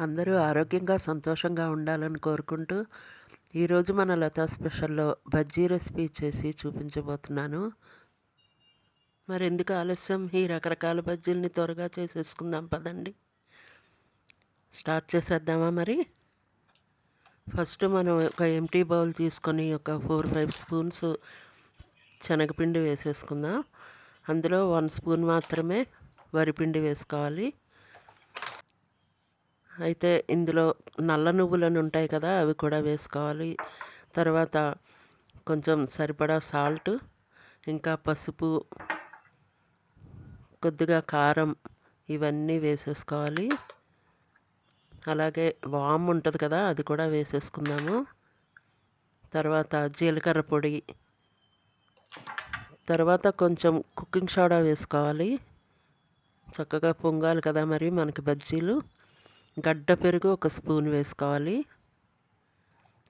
అందరూ ఆరోగ్యంగా సంతోషంగా ఉండాలని కోరుకుంటూ ఈరోజు మన లతా స్పెషల్లో బజ్జీ రెసిపీ చేసి చూపించబోతున్నాను. మరి ఎందుకు ఆలస్యం? ఈ రకరకాల బజ్జీలని త్వరగా చేసేసుకుందాం పదండి. స్టార్ట్ చేసేద్దామా మరి? ఫస్ట్ మనం ఒక ఎంటీ బౌల్ తీసుకొని ఒక ఫోర్ ఫైవ్ స్పూన్స్ శనగపిండి వేసేసుకుందాం. అందులో వన్ స్పూన్ మాత్రమే వరిపిండి వేసుకోవాలి. అయితే ఇందులో నల్ల నువ్వులను ఉంటాయి కదా అవి కూడా వేసుకోవాలి. తర్వాత కొంచెం సరిపడా సాల్ట్ ఇంకా పసుపు కొద్దిగా కారం ఇవన్నీ వేసేసుకోవాలి. అలాగే వామ్ ఉంటుంది కదా అది కూడా వేసేసుకుందాము. తర్వాత జీలకర్ర పొడి. తర్వాత కొంచెం కుకింగ్ సోడా వేసుకోవాలి. చక్కగా పొంగాలి కదా మరి మనకి బజ్జీలు. గడ్డ పెరుగు ఒక స్పూన్ వేసుకోవాలి.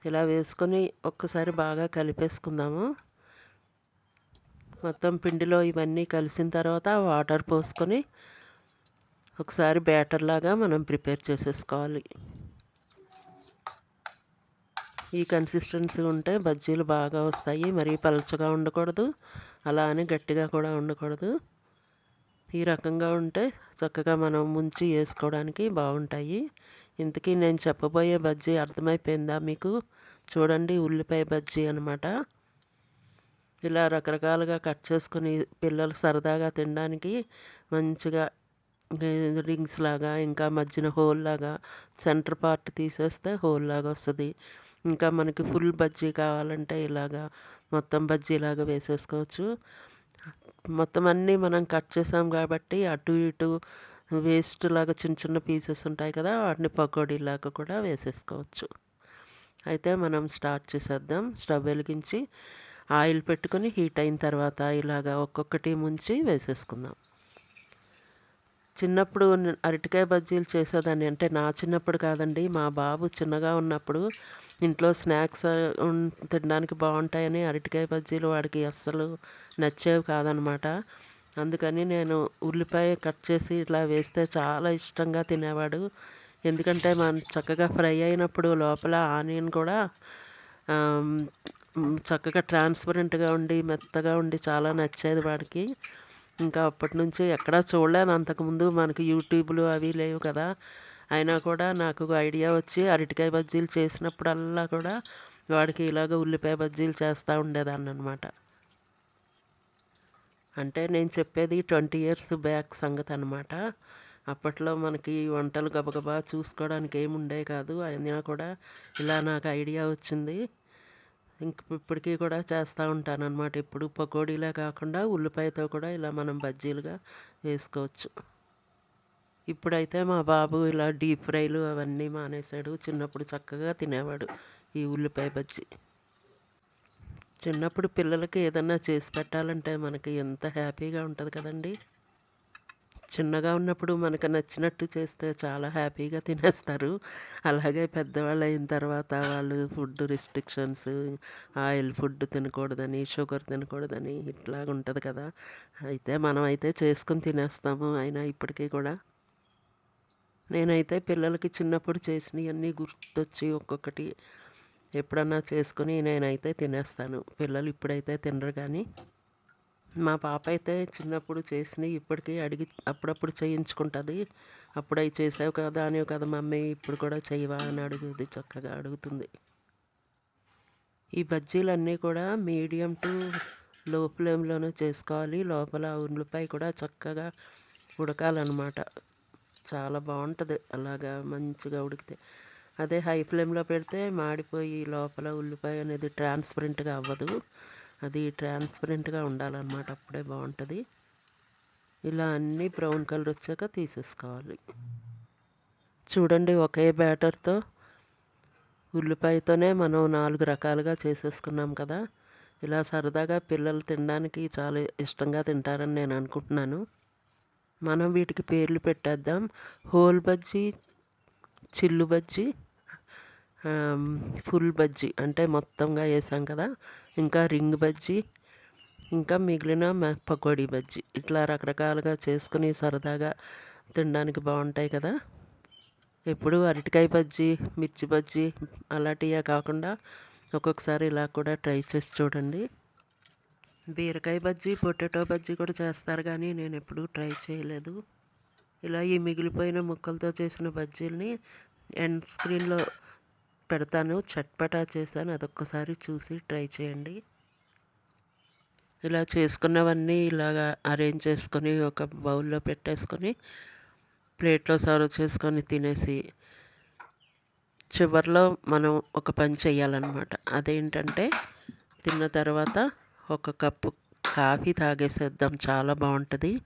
ఇలా వేసుకొని ఒక్కసారి బాగా కలిపేసుకుందాము. మొత్తం పిండిలో ఇవన్నీ కలిసిన తర్వాత వాటర్ పోసుకొని ఒకసారి బ్యాటర్ లాగా మనం ప్రిపేర్ చేసేసుకోవాలి. ఈ కన్సిస్టెన్సీ ఉంటే బజ్జీలు బాగా వస్తాయి. మరీ పలచగా ఉండకూడదు. అలా అని గట్టిగా కూడా ఉండకూడదు. ఈ రకంగా ఉంటే చక్కగా మనం ముంచి వేసుకోవడానికి బాగుంటాయి. ఇంతకీ నేను చెప్పబోయే బజ్జీ అర్థమైపోయిందా మీకు? చూడండి ఉల్లిపాయ బజ్జీ అనమాట ఇలా రకరకాలుగా కట్ చేసుకుని పిల్లలు సరదాగా తినడానికి మంచిగా రింగ్స్ లాగా ఇంకా మధ్యన హోల్ లాగా సెంటర్ పార్ట్ తీసేస్తే హోల్ లాగా వస్తుంది. ఇంకా మనకి ఫుల్ బజ్జీ కావాలంటే ఇలాగా మొత్తం బజ్జీలాగా వేసేసుకోవచ్చు. మొత్తం అన్నీ మనం కట్ చేసాం కాబట్టి అటు ఇటు వేస్ట్ లాగా చిన్న చిన్న పీసెస్ ఉంటాయి కదా వాటిని పకోడీలాగా కూడా వేసేసుకోవచ్చు. అయితే మనం స్టార్ట్ చేసేద్దాం. స్టవ్ వెలిగించి ఆయిల్ పెట్టుకొని హీట్ అయిన తర్వాత ఇలాగా ఒక్కొక్కటి ముంచి వేసేసుకుందాం. చిన్నప్పుడు అరటికాయ బజ్జీలు చేసేదాన్ని. అంటే నా చిన్నప్పుడు కాదండి మా బాబు చిన్నగా ఉన్నప్పుడు ఇంట్లో స్నాక్స్ తినడానికి బాగుంటాయని అరటికాయ బజ్జీలు వాడికి అస్సలు నచ్చేవి కాదనమాట. అందుకని నేను ఉల్లిపాయ కట్ చేసి ఇట్లా వేస్తే చాలా ఇష్టంగా తినేవాడు. ఎందుకంటే మనం చక్కగా ఫ్రై అయినప్పుడు లోపల ఆనియన్ కూడా చక్కగా ట్రాన్స్పరెంట్గా ఉండి మెత్తగా ఉండి చాలా నచ్చేది వాడికి. ఇంకా అప్పటి నుంచి ఎక్కడా చూడలేదు. అంతకుముందు మనకు యూట్యూబ్లు అవి లేవు కదా. అయినా కూడా నాకు ఐడియా వచ్చి అరటికాయ బజ్జీలు చేసినప్పుడల్లా కూడా వాడికి ఇలాగ ఉల్లిపాయ బజ్జీలు చేస్తూ ఉండేదాన్ని అనమాట అంటే నేను చెప్పేది ట్వంటీ ఇయర్స్ బ్యాక్ సంగతి అనమాట అప్పట్లో మనకి వంటలు గబగబా చూసుకోవడానికి ఏమి ఉండేవి కాదు. అయినా కూడా ఇలా నాకు ఐడియా వచ్చింది. ఇంక ఇప్పటికీ కూడా చేస్తూ ఉంటాను అనమాట ఇప్పుడు పకోడీలే కాకుండా ఉల్లిపాయతో కూడా ఇలా మనం బజ్జీలుగా వేసుకోవచ్చు. ఇప్పుడైతే మా బాబు ఇలా డీప్ ఫ్రైలు అవన్నీ మానేశాడు. చిన్నప్పుడు చక్కగా తినేవాడు ఈ ఉల్లిపాయ బజ్జీ. చిన్నప్పుడు పిల్లలకి ఏదన్నా చేసి పెట్టాలంటే మనకి ఎంత హ్యాపీగా ఉంటుంది కదండీ. చిన్నగా ఉన్నప్పుడు మనకు నచ్చినట్టు చేస్తే చాలా హ్యాపీగా తినేస్తారు. అలాగే పెద్దవాళ్ళు అయిన తర్వాత వాళ్ళు ఫుడ్ రిస్ట్రిక్షన్స్ ఆయిల్ ఫుడ్ తినకూడదని షుగర్ తినకూడదని ఇట్లా ఉంటుంది కదా. అయితే మనం అయితే చేసుకుని తినేస్తాము. అయినా ఇప్పటికీ కూడా నేనైతే పిల్లలకి చిన్నప్పుడు చేసినవన్నీ గుర్తొచ్చి ఒక్కొక్కటి ఎప్పుడన్నా చేసుకుని నేనైతే తినేస్తాను. పిల్లలు ఇప్పుడైతే తినరు కానీ మా పాప అయితే చిన్నప్పుడు చేసినవి ఇప్పటికీ అడిగి అప్పుడప్పుడు చేయించుకుంటుంది. అప్పుడు అవి చేసావు కదా అనేవి కదా మమ్మీ ఇప్పుడు కూడా చేయవా అని అడుగుది చక్కగా అడుగుతుంది. ఈ బజ్జీలన్నీ కూడా మీడియం టు లో ఫ్లేమ్లోనే చేసుకోవాలి. లోపల ఉల్లిపాయ కూడా చక్కగా ఉడకాలన్నమాట. చాలా బాగుంటుంది అలాగా మంచిగా ఉడికితే. అదే హై ఫ్లేమ్లో పెడితే మాడిపోయి లోపల ఉల్లిపాయ అనేది ట్రాన్స్పరెంట్గా అవ్వదు. అది ట్రాన్స్పరెంట్గా ఉండాలన్నమాట అప్పుడే బాగుంటుంది. ఇలా అన్నీ బ్రౌన్ కలర్ వచ్చాక తీసేసుకోవాలి. చూడండి ఒకే బ్యాటర్తో ఉల్లిపాయతోనే మనం నాలుగు రకాలుగా చేసేసుకున్నాం కదా. ఇలా సరదాగా పిల్లలు తినడానికి చాలా ఇష్టంగా తింటారని నేను అనుకుంటున్నాను. మనం వీటికి పేర్లు పెట్టేద్దాం. హోల్ బజ్జీ చిల్లు బజ్జీ ఫుల్ బజ్జీ అంటే మొత్తంగా వేసాం కదా. ఇంకా రింగ్ బజ్జీ ఇంకా మిగిలిన పకోడీ బజ్జీ. ఇట్లా రకరకాలుగా చేసుకుని సరదాగా తినడానికి బాగుంటాయి కదా. ఎప్పుడు అరటికాయ బజ్జీ మిర్చి బజ్జీ అలాంటివే కాకుండా ఒక్కొక్కసారి ఇలా కూడా ట్రై చేసి చూడండి. బీరకాయ బజ్జీ పొటాటో బజ్జీ కూడా చేస్తారు కానీ నేను ఎప్పుడూ ట్రై చేయలేదు. ఇలా ఈ మిగిలిపోయిన ముక్కలతో చేసిన బజ్జీలని ఎండ్ స్క్రీన్లో పెడతాను. చట్పటా చేశాను. అదొక్కసారి చూసి ట్రై చేయండి. ఇలా చేసుకున్నవన్నీ ఇలాగా అరేంజ్ చేసుకొని ఒక బౌల్లో పెట్టేసుకొని ప్లేట్లో సర్వ్ చేసుకొని తినేసి చివరిలో మనం ఒక పని చేయాలన్నమాట. అదేంటంటే తిన్న తర్వాత ఒక కప్పు కాఫీ తాగేసేద్దాం. చాలా బాగుంటుంది.